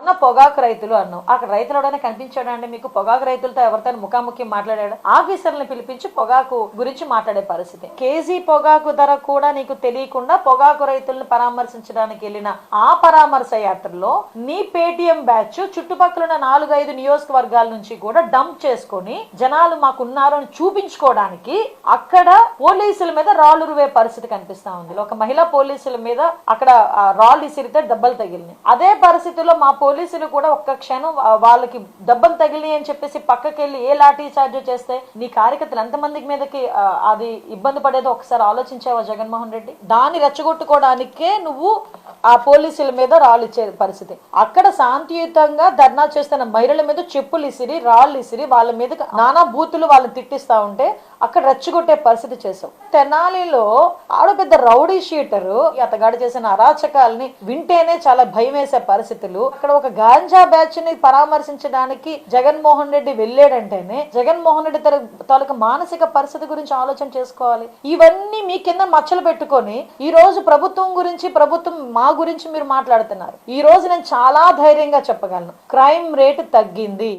ఉన్న పొగాకు రైతులు అన్నావు. అక్కడ రైతులు ఎవడైనా కనిపించాడా అండి మీకు? పొగాకు రైతులతో ఎవరితో ముఖాముఖి మాట్లాడాడు? ఆఫీసర్లను పిలిపించి పొగాకు గురించి మాట్లాడే పరిస్థితి. కేజీ పొగాకు ధర కూడా నీకు తెలియకుండా పొగాకు రైతులను పరామర్శించడానికి వెళ్ళిన ఆ పరామర్శ యాత్రలో నీ పేటిఎం బ్యాచ్ చుట్టుపక్కల ఉన్న నాలుగు ఐదు నియోజకవర్గాల నుంచి కూడా డంప్ చేసుకొని జనాలు మాకు అని చూపించుకోవడానికి అక్కడ పోలీసుల మీద రాళ్ళు రువే పరిస్థితి కనిపిస్తా ఉంది. ఒక మహిళా పోలీసుల మీద అక్కడ రాళ్ళు ఇసిరితే దెబ్బలు తగిలినాయి. అదే పరిస్థితిలో మా పోలీసులు కూడా ఒక్క క్షణం వాళ్ళకి దెబ్బలు తగిలి అని చెప్పేసి పక్కకి వెళ్ళి ఏ లాఠీ చార్జ్ చేస్తే నీ కార్యకర్తలు ఎంతమందికి మీదకి అది ఇబ్బంది పడేదో ఒకసారి ఆలోచించావా జగన్మోహన్ రెడ్డి? దాన్ని రెచ్చగొట్టుకోవడానికే నువ్వు ఆ పోలీసుల మీద రాళ్ళు ఇచ్చే పరిస్థితి. అక్కడ శాంతియుతంగా ధర్నా చేస్తున్న మహిళల మీద చెప్పులు ఇసిరి రాళ్ళు ఇసిరి వాళ్ళ మీద నానా బూతులు వాళ్ళని తిట్టిస్తా ఉంటే అక్కడ రెచ్చగొట్టే పరిస్థితి చేసాం తెనాలిలో ఆడ పెద్ద రౌడీ షీటరు అతగాడు చేసిన అరాచకాలని వింటేనే చాలా భయం వేసే పరిస్థితులు. అక్కడ ఒక గాంజా బ్యాచ్ని పరామర్శించడానికి జగన్మోహన్ రెడ్డి వెళ్ళాడంటేనే జగన్మోహన్ రెడ్డి తన తాలూకు మానసిక పరిస్థితి గురించి ఆలోచన చేసుకోవాలి. ఇవన్నీ మీ కింద మచ్చలు పెట్టుకొని ఈ రోజు ప్రభుత్వం గురించి ప్రభుత్వం మా గురించి మీరు మాట్లాడుతున్నారు. ఈ రోజు నేను చాలా ధైర్యంగా చెప్పగలను. క్రైమ్ రేటు తగ్గింది.